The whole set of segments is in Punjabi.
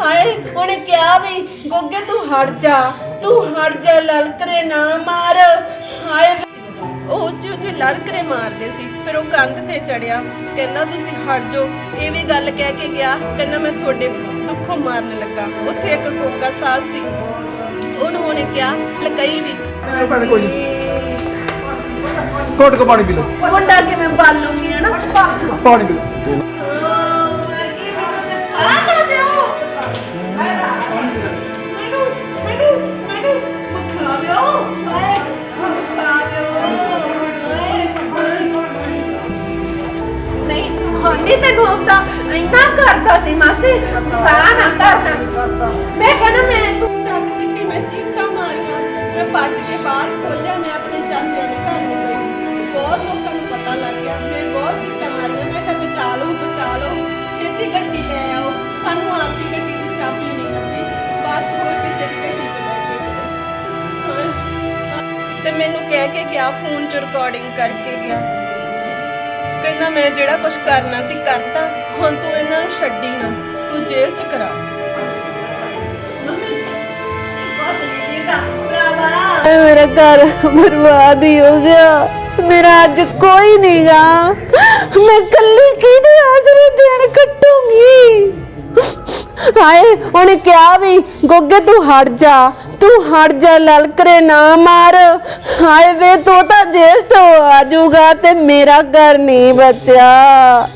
ਹਾਏ ਉਹਨੇ ਕਿਹਾ ਵੀ ਗੋਗੇ ਤੂੰ ਹਟ ਜਾ ਤੂੰ ਹਟ ਜਾ ਲਲਕਰੇ ਨਾ ਮਾਰ। ਹਾਏ ਉਹ ਉੱਚੀ ਉੱਚੀ ਲਲਕਰੇ ਮਾਰਦੇ ਸੀ ਫਿਰ ਉਹ ਕੰਧ ਤੇ ਚੜਿਆ ਕਹਿੰਦਾ ਤੁਸੀਂ ਹਟ ਜਾਓ। ਇਹ ਵੀ ਗੱਲ ਕਹਿ ਕੇ ਗਿਆ ਕਹਿੰਦਾ ਮੈਂ ਤੁਹਾਡੇ ਦੁੱਖੋਂ ਮਾਰਨ ਲੱਗਾ। ਉੱਥੇ ਇੱਕ ਗੋਗਾ ਸਾਹ ਸੀ ਉਹਨੂੰ ਉਹਨੇ ਕਿਹਾ ਲਕਈ ਵੀ। ਭੈਣ ਕੋਈ ਨਹੀਂ ਘੁੱਟ ਕੇ ਪਾਣੀ ਪੀ ਲਓ। ਮੁੰਡਾ ਕਿਵੇਂ ਪਾਲੂਗੀ ਹਨਾ? ਪਾਣੀ ਪੀ ਲਓ। ਹਾਨੀ ਤੈਨੂੰ ਆਉਂਦਾ ਇੰਨਾ ਕਰਦਾ ਸੀ ਮਾਸੀ, ਸਾਹ ਨਾ ਕਰਨਾ ਮੈਂ ਕਹਿੰਦਾ ਮੈਂ ਤੂੰ ਚੱਕ ਸਿੱਟੀ, ਮੈਂ ਚੀਕਾਂ ਮਾਰੀਆਂ। ਮੈਂ ਭੱਜ ਕੇ ਬਾਹਰ ਖੋਲਿਆ, ਮੈਂ ਆਪਣੇ ਚਾਚੇ ਦੇ ਘਰ ਨੂੰ ਗਈ। ਬਹੁਤ ਲੋਕਾਂ ਨੂੰ ਪਤਾ ਲੱਗ ਗਿਆ। ਮੈਂ ਬਹੁਤ ਚੀਕਾਂ ਮਾਰੀਆਂ। ਮੈਂ ਕਿਹਾ, ਬਚਾ ਲਓ ਬਚਾ ਲਓ। ਛੇਤੀ ਗੱਡੀ ਲੈ ਆਓ। ਸਾਨੂੰ ਆਪਦੀ ਗੱਡੀ ਦੀ ਚਾਬੀ ਨਹੀਂ ਲੱਗੀ। ਬਸ ਹੋਰ ਕਿਸੇ ਦੀ ਗੱਡੀ 'ਚ ਲੈ ਕੇ ਗਏ ਤੇ ਮੈਨੂੰ ਕਹਿ ਕੇ ਗਿਆ, ਫੋਨ 'ਚ ਰਿਕਾਰਡਿੰਗ ਕਰਕੇ ਗਿਆ। ਕਹਿੰਦਾ ਮੈਂ ਜਿਹੜਾ ਕੁਝ ਕਰਨਾ ਸੀ ਕਰਤਾ ਹੁਣ ਤੂੰ ਇਹਨਾਂ ਨੂੰ ਛੱਡੀ ਨਾ ਤੂੰ ਜੇਲ੍ਹ 'ਚ ਕਰਾ। ਐ ਮੇਰਾ ਘਰ ਬਰਬਾਦ ਹੀ ਹੋ ਗਿਆ। ਮੇਰਾ ਅੱਜ ਕੋਈ ਨਹੀਂਗਾ ਮੈਂ ਕੱਲੀ ਕਿਹਦੇ ਆਸਰੇ ਦਿਨ ਕੱਟੂੰਗੀ? ਹਾਏ ਉਹਨੇ ਕਿਹਾ ਵੀ, ਗੋਗੇ ਤੂੰ ਹਟ ਜਾ, ਤੂੰ ਹਟ ਜਾ, ਲਲਕਰੇ ਨਾ ਮਾਰ। ਹਾਏ ਵੇ, ਤੂੰ ਤਾਂ ਜੇਲ੍ਹ ਤੋਂ ਆ ਜਾਊਗਾ ਤੇ ਮੇਰਾ ਘਰ ਨਹੀਂ ਬਚਿਆ।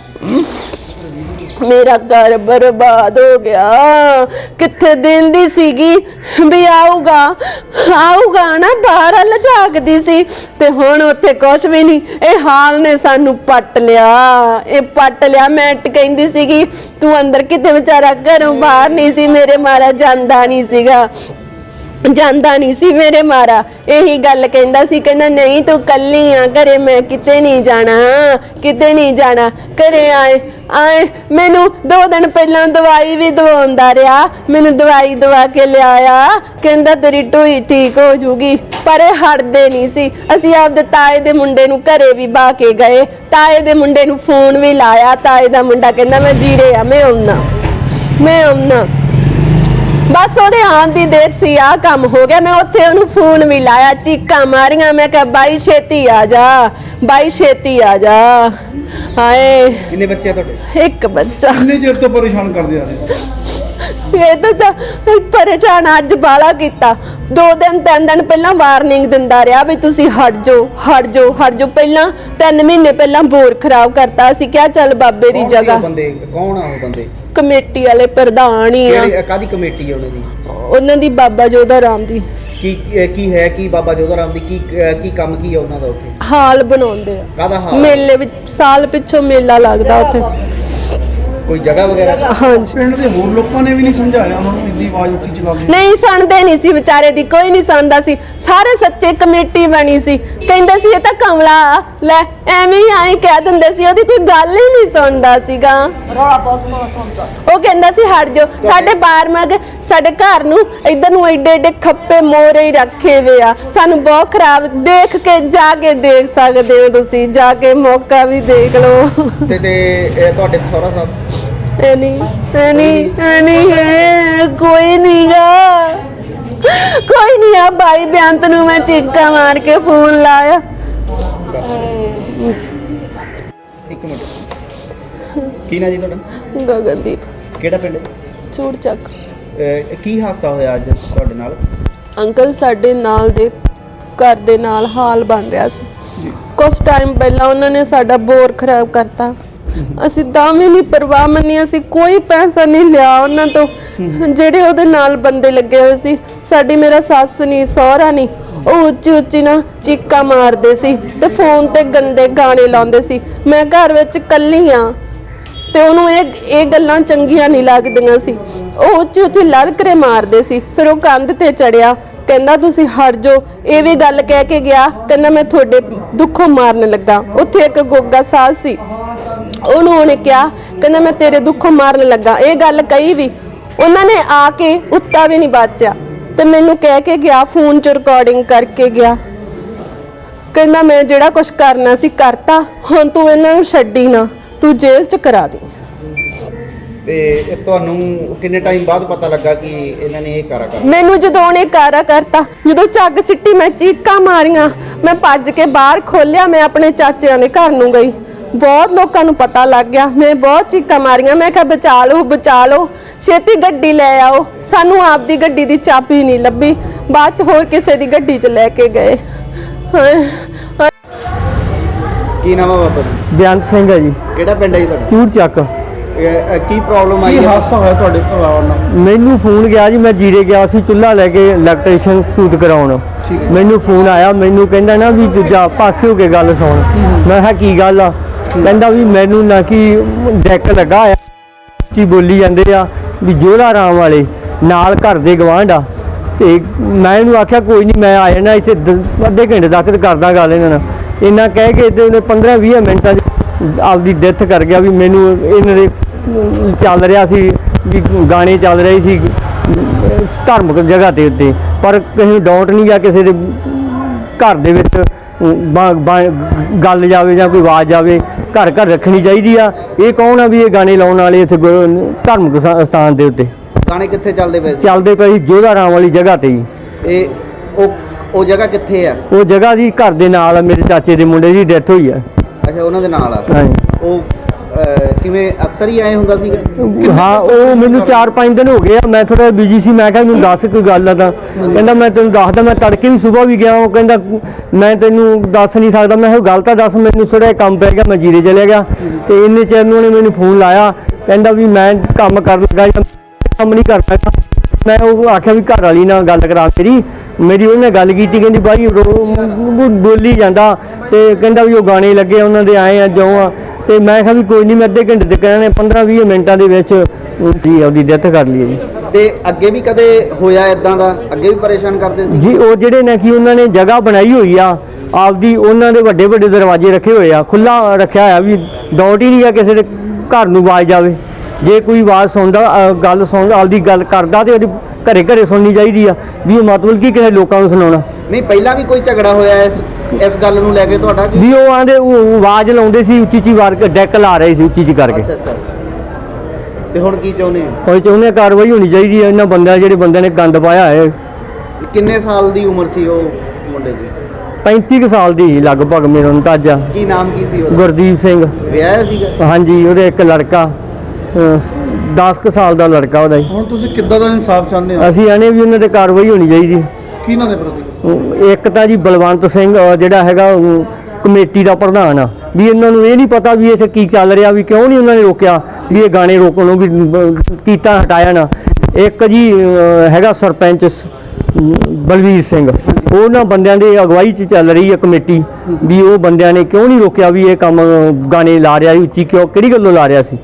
ਮੇਰਾ ਘਰ ਬਰਬਾਦ ਹੋ ਗਿਆ। ਕਿੱਥੇ ਦਿੰਦੀ ਸੀਗੀ? ਵੀ ਆਊਗਾ। ਆਊਗਾ ਨਾ, ਬਾਹਰ ਹਲ ਝਾਕਦੀ ਸੀ। ਤੇ ਹੁਣ ਉੱਥੇ ਕੁਝ ਵੀ ਨਹੀਂ। ਇਹ ਹਾਲ ਨੇ ਸਾਨੂੰ ਪੱਟ ਲਿਆ। ਇਹ ਪੱਟ ਲਿਆ। ਮੈਂ ਟ- ਕਹਿੰਦੀ ਸੀਗੀ, ਤੂੰ ਅੰਦਰ ਕਿਤੇ ਵਿਚਾਰਾ ਘਰੋਂ ਬਾਹਰ ਨਹੀਂ ਸੀ। ਮੇਰੇ ਮਾਰਾ ਜਾਂਦਾ ਨਹੀਂ ਸੀਗਾ। ਜਾਂਦਾ ਨਹੀਂ ਸੀ ਮੇਰੇ ਮਾਰਾ। ਇਹੀ ਗੱਲ ਕਹਿੰਦਾ ਸੀ, ਕਹਿੰਦਾ, ਨਹੀਂ, ਤੂੰ ਕੱਲੀ ਆ, ਘਰੇ ਮੈਂ ਕਿਤੇ ਨਹੀਂ ਜਾਣਾ, ਕਿਤੇ ਨਹੀਂ ਜਾਣਾ। ਘਰੇ ਆਏ ਆਏ, ਮੈਨੂੰ ਦੋ ਦਿਨ ਪਹਿਲਾਂ ਦਵਾਈ ਵੀ ਦਵਾਉਂਦਾ ਰਿਹਾ। ਮੈਨੂੰ ਦਵਾਈ ਦਵਾ ਕੇ ਲਿਆਇਆ। ਕਹਿੰਦਾ, ਤੇਰੀ ਢੋਈ ਠੀਕ ਹੋ ਜੂਗੀ, ਪਰ ਇਹ ਹਟਦੇ ਨਹੀਂ ਸੀ। ਅਸੀਂ ਆਪਦੇ ਤਾਏ ਦੇ ਮੁੰਡੇ ਨੂੰ ਘਰੇ ਵੀ ਬਾ ਕੇ ਗਏ। ਤਾਏ ਦੇ ਮੁੰਡੇ ਨੂੰ ਫੋਨ ਵੀ ਲਾਇਆ। ਤਾਏ ਦਾ ਮੁੰਡਾ ਕਹਿੰਦਾ, ਮੈਂ ਜੀਰੇ ਆ, ਮੈਂ ਆਉਣਾ ਮੈਂ ਆਉਣਾ ਬਸ ਉਹਦੇ ਆਉਣ ਦੀ ਦੇਰ ਸੀ ਆ ਕੰਮ ਹੋ ਗਿਆ। ਮੈਂ ਉੱਥੇ ਉਹਨੂੰ ਫੋਨ ਵੀ ਲਾਇਆ ਚੀਕਾਂ ਮਾਰੀਆਂ। ਮੈਂ ਕਿਹਾ ਬਾਈ ਛੇਤੀ ਆ ਜਾ ਬਾਈ ਛੇਤੀ ਆ ਜਾ। ਹਾਏ। ਕਿੰਨੇ ਬੱਚੇ ਆ ਤੁਹਾਡੇ? ਇੱਕ ਬੱਚਾ। ਕਿੰਨੇ ਚਿਰ ਤੋਂ ਪਰੇਸ਼ਾਨ ਕਰਦੇ ਆ ਰਹੇ ਇਹ ਤਾਂ ਤਾਂ ਪਰੇਸ਼ਾਨ ਅੱਜ ਬਾਲਾ ਕੀਤਾ। ਦੋ ਦਿਨ ਤਿੰਨ ਦਿਨ ਪਹਿਲਾਂ ਵਾਰਨਿੰਗ ਦਿੰਦਾ ਰਿਹਾ ਵੀ ਤੁਸੀਂ ਹਟ ਜਾਓ ਹਟ ਜਾਓ ਹਟ ਜਾਓ। ਪਹਿਲਾਂ ਤਿੰਨ ਮਹੀਨੇ ਪਹਿਲਾਂ ਬੋਰ ਖਰਾਬ ਕਰਤਾ ਅਸੀਂ ਕਿਹਾ ਚੱਲ ਬਾਬੇ ਦੀ ਜਗ੍ਹਾ। ਬੰਦੇ? ਕੌਣ ਆ ਉਹ ਬੰਦੇ? ਕਮੇਟੀ ਵਾਲੇ ਪ੍ਰਧਾਨ ਹੀ ਆ। ਕਿਹੜੀ ਕਾਦੀ ਕਮੇਟੀ ਹੈ ਉਹਨਾਂ ਦੀ? ਉਹਨਾਂ ਦੀ ਬਾਬਾ ਜੋਧਾ ਰਾਮ ਦੀ। ਕੀ ਕੀ ਹੈ ਕੀ ਬਾਬਾ ਜੋਧਾ ਰਾਮ ਦੀ? ਕੀ ਕੀ ਕੰਮ ਕੀ ਹੈ ਉਹਨਾਂ ਦਾ ਉੱਥੇ? ਹਾਲ ਬਣਾਉਂਦੇ ਆ। ਕਾਦਾ ਹਾਲ? ਮੇਲੇ ਵਿੱਚ ਸਾਲ ਪਿੱਛੋਂ ਮੇਲਾ ਲੱਗਦਾ ਉੱਥੇ। ਕੋਈ ਜਗ੍ਹਾ ਵਗੈਰਾ? ਹਾਂਜੀ। ਪਿੰਡ ਦੇ ਹੋਰ ਲੋਕਾਂ ਨੇ ਵੀ ਨਹੀਂ ਸਮਝਾਇਆ ਉਹਨਾਂ ਨੂੰ ਇੰਨੀ ਆਵਾਜ਼ ਉੱਠੀ ਚਲਾਉਂਦੇ ਨਹੀਂ ਸੁਣਦੇ ਨਹੀਂ ਸੀ ਵਿਚਾਰੇ ਦੀ ਕੋਈ ਨਹੀਂ ਸੁਣਦਾ ਸੀ। ਸਾਰੇ ਸੱਚੇ ਕਮੇਟੀ ਬਣੀ ਸੀ। ਕਹਿੰਦੇ ਸੀ ਇਹ ਤਾਂ ਕਮਲਾ ਆ। ਲੈ ਐਵੇਂ ਹੀ ਆਏ ਕਹਿ ਦਿੰਦੇ ਸੀ ਉਹਦੀ ਕੋਈ ਗੱਲ ਹੀ ਨਹੀਂ ਸੁਣਦਾ ਸੀਗਾ। ਰੌਲਾ ਬਹੁਤ ਸੁਣਦਾ। ਉਹ ਕਹਿੰਦਾ ਸੀ ਹਟ ਜਾਓ ਸਾਡੇ ਬਾਹਰ ਮਗ ਸਾਡੇ ਘਰ ਨੂੰ ਇਧਰ ਨੂੰ ਐਡੇ ਐਡੇ ਖੱਪੇ ਮੋਰੇ ਹੀ ਰੱਖੇ ਵੇ ਆ। ਸਾਨੂੰ ਬਹੁਤ ਖਰਾਬ ਦੇਖ ਕੇ ਜਾ ਕੇ ਦੇਖ ਸਕਦੇ ਹੋ ਤੁਸੀਂ ਜਾ ਕੇ ਮੌਕਾ ਵੀ ਦੇਖ ਲਓ। ਤੇ ਤੇ ਇਹ ਤੁਹਾਡੇ ਸਹੁਰਾ ਸਾਹਿਬ? ਇਹ ਨਹੀਂ ਹੈ ਕੋਈ ਨਹੀਂਗਾ ਕੋਈ ਨਹੀਂ ਆ ਭਾਈ ਬੇਅੰਤ ਨੂੰ ਮੈਂ ਚੀਕਾਂ ਮਾਰ ਕੇ ਫੋਨ ਲਾਇਆ। ਇੱਕ ਮਿੰਟ। ਕੀ ਨਾ ਜੀ ਤੁਹਾਡਾ? ਗਗਨਦੀਪ। ਕਿਹੜਾ ਪਿੰਡ? ਚੂੜ ਚੱਕ ਅਹ ਕੀ ਹਾਦਸਾ ਹੋਇਆ ਅੱਜ ਤੁਹਾਡੇ ਨਾਲ? ਅੰਕਲ ਸਾਡੇ ਨਾਲ ਦੇ ਘਰ ਦੇ ਨਾਲ ਹਾਲ ਬਣ ਰਿਹਾ ਸੀ। ਕੁਝ ਟਾਈਮ ਪਹਿਲਾਂ ਉਹਨਾਂ ਨੇ ਸਾਡਾ ਬੋਰ ਖਰਾਬ ਕਰਤਾ। ਅਸੀਂ ਤਾਂ ਵੀ ਨਹੀਂ ਪਰਵਾਹ ਮੰਨੀ ਅਸੀਂ ਕੋਈ ਪੈਸਾ ਨਹੀਂ ਲਿਆ ਉਹਨਾਂ ਤੋਂ। ਜਿਹੜੇ ਉਹਦੇ ਨਾਲ ਬੰਦੇ ਲੱਗੇ ਹੋਏ ਸੀ, ਸਾਡੀ ਮੇਰਾ ਸੱਸ ਨਹੀਂ ਸਹੁਰਾ ਨਹੀਂ ਉਹ ਉੱਚੀ ਉੱਚੀ ਨਾ ਚੀਕਾਂ ਮਾਰਦੇ ਸੀ ਤੇ ਫੋਨ ਤੇ ਗੰਦੇ ਗਾਣੇ ਲਾਉਂਦੇ ਸੀ। ਮੈਂ ਘਰ ਵਿੱਚ ਇਕੱਲੀ ਆ ਤੇ ਉਹਨੂੰ ਇਹ ਇਹ ਗੱਲਾਂ ਚੰਗੀਆਂ ਨਹੀਂ ਲੱਗਦੀਆਂ ਸੀ। ਉਹ ਉੱਚੀ ਉੱਚੀ ਲੜਕਰੇ ਮਾਰਦੇ ਸੀ, ਫਿਰ ਉਹ ਕੰਧ ਤੇ ਚੜਿਆ, ਕਹਿੰਦਾ, ਤੁਸੀਂ ਹਟ ਜਾਓ। ਇਹ ਵੀ ਗੱਲ ਕਹਿ ਕੇ ਗਿਆ, ਕਹਿੰਦਾ, ਮੈਂ ਤੁਹਾਡੇ ਦੁੱਖੋਂ ਮਾਰਨ ਲੱਗਾ। ਉੱਥੇ ਇੱਕ ਗੋਗਾ ਸਾਹ ਸੀ। ਉਹਨੂੰ ਉਹਨੇ ਕਿਹਾ ਕਹਿੰਦਾ ਮੈਂ ਤੇਰੇ ਦੁੱਖੋਂ ਮਾਰਨ ਲੱਗਾ। ਇਹ ਗੱਲ ਕਹੀ ਵੀ ਉਹਨਾਂ ਨੇ ਆ ਕੇ ਉੱਤਾ ਵੀ ਨਹੀਂ ਬਾਚਿਆ। ਤੇ ਮੈਨੂੰ ਕਹਿ ਕੇ ਗਿਆ ਫੋਨ 'ਚ ਰਿਕਾਰਡਿੰਗ ਕਰਕੇ ਗਿਆ। ਕਹਿੰਦਾ ਮੈਂ ਜਿਹੜਾ ਕੁਝ ਕਰਨਾ ਸੀ ਕਰਤਾ ਹੁਣ ਤੂੰ ਇਹਨਾਂ ਨੂੰ ਛੱਡੀ ਨਾ ਤੂੰ ਜੇਲ੍ਹ 'ਚ ਕਰਾ ਦੇ। ਤੇ ਇਹ ਤੁਹਾਨੂੰ ਕਿੰਨੇ ਟਾਈਮ ਬਾਅਦ ਪਤਾ ਲੱਗਾ ਕਿ ਇਹਨਾਂ ਨੇ ਇਹ ਕਾਰਾ ਕਰ ਮੈਨੂੰ ਜਦੋਂ ਉਹਨੇ ਕਾਰਾ ਕਰਤਾ ਜਦੋਂ ਝੱਗ ਸਿੱਟੀ ਮੈਂ ਚੀਕਾਂ ਮਾਰੀਆਂ ਮੈਂ ਭੱਜ ਕੇ ਬਾਹਰ ਖੋਲਿਆ ਮੈਂ ਆਪਣੇ ਚਾਚਿਆਂ ਦੇ ਘਰ ਨੂੰ ਗਈ। ਬਹੁਤ ਲੋਕਾਂ ਨੂੰ ਪਤਾ ਲੱਗ ਗਿਆ। ਮੈਂ ਬਹੁਤ ਚੀਕਾਂ ਮਾਰੀਆਂ। ਮੈਂ ਕਿਹਾ ਬਚਾ ਲਓ ਬਚਾ ਲਓ। ਛੇਤੀ ਗੱਡੀ ਲੈ ਆਓ। ਸਾਨੂੰ ਆਪਦੀ ਗੱਡੀ ਦੀ ਚਾਬੀ ਨਹੀਂ ਲੱਭੀ। ਬਾਅਦ ਚ ਹੋਰ ਕਿਸੇ ਦੀ ਗੱਡੀ 'ਚ ਲੈ ਕੇ ਗਏ। ਹਾਏ ਹਾਏ ਕੀ ਨਾਮ ਹੈ ਬਾਬਾ ਜੀ? ਬੇਅੰਤ ਸਿੰਘ ਹੈ ਜੀ। ਕਿਹੜਾ ਪਿੰਡ ਹੈ ਜੀ ਤੁਹਾਡਾ? ਚੂੜ ਚੱਕ। ਇਹ, ਇਹ ਕੀ ਪ੍ਰੋਬਲਮ ਆਈ ਹੈ ਹੋਇਆ ਤੁਹਾਡੇ ਪਰਿਵਾਰ ਨਾਲ? ਮੈਨੂੰ ਫੋਨ ਗਿਆ ਜੀ। ਮੈਂ ਜੀਰੇ ਗਿਆ ਸੀ ਚੁੱਲ੍ਹਾ ਲੈ ਕੇ ਇਲੈਕਟ੍ਰੀਸ਼ੀਅਨ ਸ਼ੂਟ ਕਰਾਉਣ। ਠੀਕ ਹੈ। ਮੈਨੂੰ ਫੋਨ ਆਇਆ। ਮੈਨੂੰ ਕਹਿੰਦਾ ਨਾ ਵੀ ਦੂਜਾ ਪਾਸੇ ਹੋ ਕੇ ਗੱਲ ਸੁਣ। ਮੈਂ ਕਿਹਾ ਕੀ ਗੱਲ ਆ? ਕਹਿੰਦਾ ਵੀ ਮੈਨੂੰ ਨਾ ਕਿ ਡੈਕ ਲੱਗਾ ਆ ਕੀ ਬੋਲੀ ਜਾਂਦੇ ਆ ਵੀ ਜੋਲਾ ਰਾਮ ਵਾਲੇ, ਨਾਲ ਘਰ ਦੇ ਗਵਾਂਢ ਆ। ਤੇ ਮੈਂ ਇਹਨੂੰ ਆਖਿਆ, ਕੋਈ ਨਹੀਂ ਮੈਂ ਆ ਜਾਣਾ ਇੱਥੇ ਅੱਧੇ ਘੰਟੇ ਤੱਕ ਕਰਦਾ ਗੱਲ ਇਹਨਾਂ ਨਾਲ। ਇਹਨਾਂ ਕਹਿ ਕੇ ਤੇ ਉਹਨੇ 15 20 ਮਿੰਟਾਂ 'ਚ ਆਪਦੀ ਡੈਥ ਕਰ ਗਿਆ ਵੀ ਮੈਨੂੰ ਇਹਨਾਂ ਦੇ ਚੱਲ ਰਿਹਾ ਸੀ, ਵੀ ਗਾਣੇ ਚੱਲ ਰਹੇ ਸੀ ਧਾਰਮਿਕ ਜਗ੍ਹਾ ਤੇ ਉੱਤੇ। ਪਰ ਕਿਸੇ ਨੂੰ ਡਾਊਟ ਨਹੀਂ ਗਿਆ ਕਿਸੇ ਦੇ ਘਰ ਦੇ ਵਿੱਚ। ਬਾ- ਬਾ- ਗੱਲ ਜਾਵੇ ਜਾਂ ਕੋਈ ਆਵਾਜ਼ ਜਾਵੇ ਘਰ ਘਰ ਰੱਖਣੀ ਚਾਹੀਦੀ ਆ। ਇਹ ਕੌਣ ਆ ਵੀ ਇਹ ਗਾਣੇ ਲਾਉਣ ਵਾਲੇ ਇੱਥੇ ਗੁਰੂ- ਧਾਰਮਿਕ ਸਥਾ- ਸਥਾਨ ਦੇ ਉੱਤੇ? ਗਾਣੇ ਕਿੱਥੇ ਚੱਲਦੇ ਪਏ ਸੀ? ਚੱਲਦੇ ਪਏ ਜੋਧਾ ਰਾਮ ਵਾਲੀ ਜਗ੍ਹਾ ਤੇ ਜੀ। ਇਹ ਉਹ ਉਹ ਜਗ੍ਹਾ ਕਿੱਥੇ ਆ? ਉਹ ਜਗ੍ਹਾ ਜੀ ਘਰ ਦੇ ਨਾਲ ਆ, ਮੇਰੇ ਚਾਚੇ ਦੇ ਮੁੰਡੇ ਦੀ ਡੈਥ ਹੋਈ ਆ। ਅੱਛਾ ਉਹਨਾਂ ਦੇ ਨਾਲ ਆ। ਹਾਂਜੀ। ਉਹ ਅਹ, ਕਿਵੇਂ ਅਕਸਰ ਹੀ ਆਏ ਹੁੰਦਾ ਸੀਗਾ? ਹਾਂ ਉਹ ਮੈਨੂੰ 4-5 ਦਿਨ ਹੋ ਗਏ ਆ। ਮੈਂ ਥੋੜਾ ਬਿਜ਼ੀ ਸੀ ਮੈਂ ਕਿਹਾ ਮੈਨੂੰ ਦੱਸ ਕੋਈ ਗੱਲ ਆ ਤਾਂ। ਕਹਿੰਦਾ ਮੈਂ ਤੈਨੂੰ ਦੱਸਦਾ ਮੈਂ ਤੜਕੇ ਵੀ ਸਵੇਰ ਵੀ ਗਿਆ ਉਹ ਕਹਿੰਦਾ ਮੈਂ ਤੈਨੂੰ ਦੱਸ ਨਹੀਂ ਸਕਦਾ। ਮੈਂ ਕਿਹਾ ਗੱਲ ਤਾਂ ਦੱਸ ਮੈਨੂੰ ਥੋੜਾ ਕੰਮ ਪੈ ਗਿਆ ਮੈਂ ਜੀਰੇ ਚਲੇ ਗਿਆ। ਤੇ ਇੰਨੇ ਚਿਰ ਨੂੰ ਉਹਨੇ ਮੈਨੂੰ ਫੋਨ ਲਾਇਆ। ਕਹਿੰਦਾ ਵੀ ਮੈਂ ਕੰਮ ਕਰਨ ਲੱਗਾ ਜਾਂ ਕੰਮ ਨਹੀਂ ਕਰ ਸਕਦਾ। ਮੈਂ ਉਹ ਆਖਿਆ ਵੀ ਘਰ ਵਾਲੀ ਨਾਲ ਗੱਲ ਕਰਾ ਮੇਰੀ। ਮੇਰੀ ਉਹਨੇ ਗੱਲ ਕੀਤੀ ਕਹਿੰਦੀ ਬਾਈ ਰੋ- ਬੋਲੀ ਜਾਂਦਾ। ਤੇ ਕਹਿੰਦਾ ਵੀ ਉਹ ਗਾਣੇ ਲੱਗੇ ਉਹਨਾਂ ਦੇ ਆਏ ਆ ਜਿਉਂ ਆ। ਤੇ ਮੈਂ ਕਿਹਾ ਵੀ ਕੋਈ ਨਹੀਂ ਮੈਂ ਅੱਧੇ ਘੰਟੇ ਤੱਕ ਇਹਨਾਂ ਨੇ 15 20 ਮਿੰਟਾਂ ਦੇ ਵਿੱਚ ਜੀ ਉਹਦੀ ਡੈਥ ਕਰ ਲਈ ਜੀ। ਤੇ ਅੱਗੇ ਵੀ ਕਦੇ ਹੋਇਆ ਇਦਾਂ ਦਾ? ਅੱਗੇ ਵੀ ਪਰੇਸ਼ਾਨ ਕਰਦੇ ਸੀ? ਜੀ ਉਹ ਜਿਹੜੇ ਨੇ ਕਿ ਉਹਨਾਂ ਨੇ ਜਗ੍ਹਾ ਬਣਾਈ ਹੋਈ ਆ ਆਪਦੀ ਉਹਨਾਂ ਦੇ ਵੱਡੇ ਵੱਡੇ ਦਰਵਾਜ਼ੇ ਰੱਖੇ ਹੋਏ ਆ ਖੁੱਲਾ ਰੱਖਿਆ ਹੋਇਆ ਵੀ ਡੌਟ ਹੀ ਨਹੀਂ ਆ ਕਿਸੇ ਦੇ ਘਰ ਨੂੰ ਆਵਾਜ਼ ਜਾਵੇ। ਜੇ ਕੋਈ ਆਵਾਜ਼ ਸੁਣਦਾ ਅ, ਗੱਲ ਸੁਣਦਾ ਆਪਦੀ ਗੱਲ ਕਰਦਾ ਤੇ ਉਹਦੀ ਘਰੇ ਘਰੇ ਸੁਣਨੀ ਚਾਹੀਦੀ ਆ ਵੀ ਉਹ ਮਤਲਬ ਕੀ ਕਿਸੇ ਲੋਕਾਂ ਨੂੰ ਸੁਣਾਉਣਾ। ਨਹੀਂ ਪਹਿਲਾਂ ਵੀ ਕੋਈ ਝਗੜਾ ਹੋਇਆ ਇਸ ਇਸ ਗੱਲ ਨੂੰ ਲੈ ਕੇ ਤੁਹਾਡਾ ਕਿ? ਵੀ ਉਹ ਆਂਦੇ ਉਹ ਆਵਾਜ਼ ਲਾਉਂਦੇ ਸੀ ਉੱਚੀ ਉੱਚੀ ਵਾਰ ਕੇ ਡੈਕ ਲਾ ਰਹੇ ਸੀ ਉੱਚੀ ਉੱਚੀ ਕਰਕੇ। ਅੱਛਾ ਅੱਛਾ। ਤੇ ਹੁਣ ਕੀ ਚਾਹੁੰਦੇ ਹੋ? ਕੋਈ ਚਾਹੁੰਦੇ ਆ ਕਾਰਵਾਈ ਹੋਣੀ ਚਾਹੀਦੀ ਹੈ ਇਹਨਾਂ ਬੰਦਿਆਂ ਜਿਹੜੇ ਬੰਦਿਆਂ ਨੇ ਗੰਦ ਪਾਇਆ ਹੈ ਕਿੰਨੇ ਸਾਲ ਦੀ ਉਮਰ ਸੀ ਉਹ ਮੁੰਡੇ ਦੀ? 35 ਕੁ ਸਾਲ ਦੀ ਸੀ ਲਗਭਗ ਮੇਰਾ ਅੰਦਾਜ਼ਾ ਕੀ ਨਾਮ ਕੀ ਸੀ ਉਹਦਾ? ਗੁਰਦੀਪ ਸਿੰਘ। ਵਿਆਹਿਆ ਸੀਗਾ? ਹਾਂਜੀ ਉਹਦੇ ਇੱਕ ਲੜਕਾ 10 ਕੁ ਸਾਲ ਦਾ ਲੜਕਾ ਉਹਦਾ ਜੀ। ਹੁਣ ਤੁਸੀਂ ਕਿੱਦਾਂ ਦਾ ਇਨਸਾਫ ਚਾਹੁੰਦੇ ਹੋ? ਅਸੀਂ ਆਨੇ ਵੀ ਉਹਨਾਂ ਤੇ ਕਾਰਵਾਈ ਹੋਣੀ ਚਾਹੀਦੀ। ਕਿਹਨਾਂ ਦੇ ਪ੍ਰਤੀ? ਇੱਕ ਤਾਂ ਜੀ ਬਲਵੰਤ ਸਿੰਘ ਅਹ ਜਿਹੜਾ ਹੈਗਾ ਅਮ ਕਮੇਟੀ ਦਾ ਪ੍ਰਧਾਨ ਆ। ਵੀ ਇਹਨਾਂ ਨੂੰ ਇਹ ਨਹੀਂ ਪਤਾ ਵੀ ਇੱਥੇ ਕੀ ਚੱਲ ਰਿਹਾ ਵੀ ਕਿਉਂ ਨਹੀਂ ਉਹਨਾਂ ਨੇ ਰੋਕਿਆ ਵੀ ਇਹ ਗਾਣੇ ਰੋਕਣ ਨੂੰ ਵੀ ਕੀਤਾ ਹਟਾਇਆ ਨਾ। ਇੱਕ ਜੀ ਅਹ, ਹੈਗਾ ਸਰਪੰਚ ਸ- ਅਮ, ਬਲਵੀਰ ਸਿੰਘ। ਉਹਨਾਂ ਬੰਦਿਆਂ ਦੇ ਅਗਵਾਈ 'ਚ ਚੱਲ ਰਹੀ ਹੈ ਕਮੇਟੀ ਵੀ ਉਹ ਬੰਦਿਆਂ ਨੇ ਕਿਉਂ ਨਹੀਂ ਰੋਕਿਆ ਵੀ ਇਹ ਕੰਮ ਅਹ, ਗਾਣੇ ਲਾ ਰਿਹਾ ਸੀ ਉੱਚੀ ਕਿਉਂ ਕਿਹੜੀ ਗੱਲੋਂ ਲਾ ਰਿਹਾ ਸੀ?